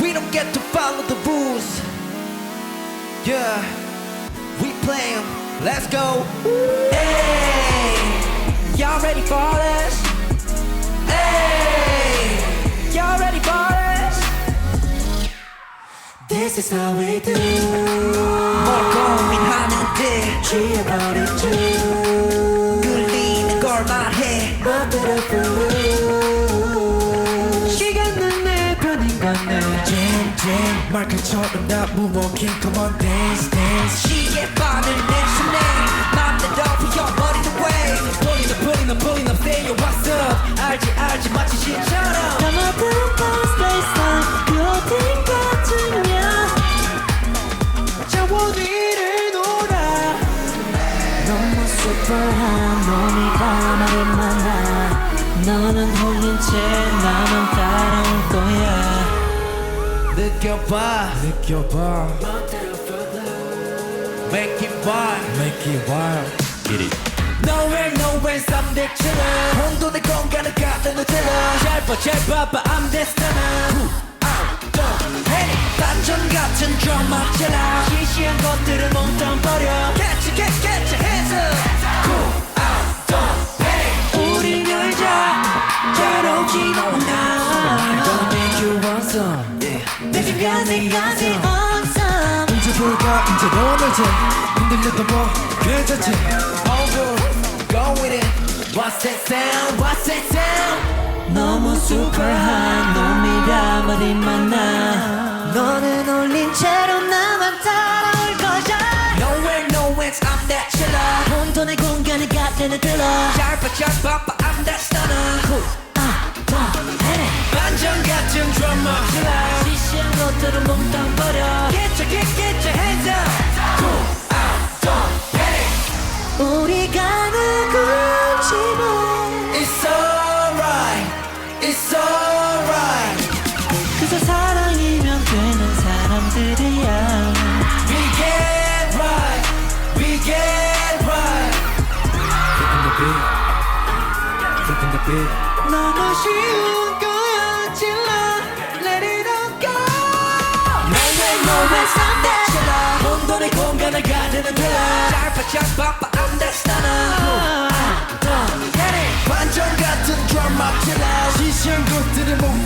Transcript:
We don't get to follow the rules. Yeah, we play them. Let's go. Hey, y'all ready for this? Hey, y'all ready for this? This is how we do. 먹고 민하는데 취해버린 걸 말해. 멋대로 부르 시간은 내 편인 거네 Jam jam 말칼처럼 나 moonwalking come on dance dance 시계 바늘 내 손에 슈퍼한 놈이라 말이 많아 너는 홀린 채 나만 따라올 거야 느껴봐, 느껴봐 make it wild. Make it wild Get it Nowhere, nowhere, 썸대처럼 혼돈의 공간을 가득 들어 짧아, 짧아, but I'm destined. Hey, 반전 같은 드라마처럼 시시한 것들을 몽땅 버려. Catch it, catch, catch 내 시간까지 awesome. 이제 불과 이제 날제 흔들려도 뭐 괜찮지 Over, go with it. What's that sound? What's that sound? 너무 슈퍼한 놈이라 말이 많아 너는 홀린 채로 나만 따라올 거야 Nowhere, nowhere, I'm that chiller. 혼돈의 공간을 가득 들어 짧아, 짧아, but I'm that stunner. Cool. Beat Flipping the beat 너무 쉬운 거야 질러 Let it all go nowhere, I'm that chiller. 혼돈의 공간을 가르는. 짧아, 짧아, but I'm that stunner. 반전 같은 드라마 killer. 시시한 것들을 버려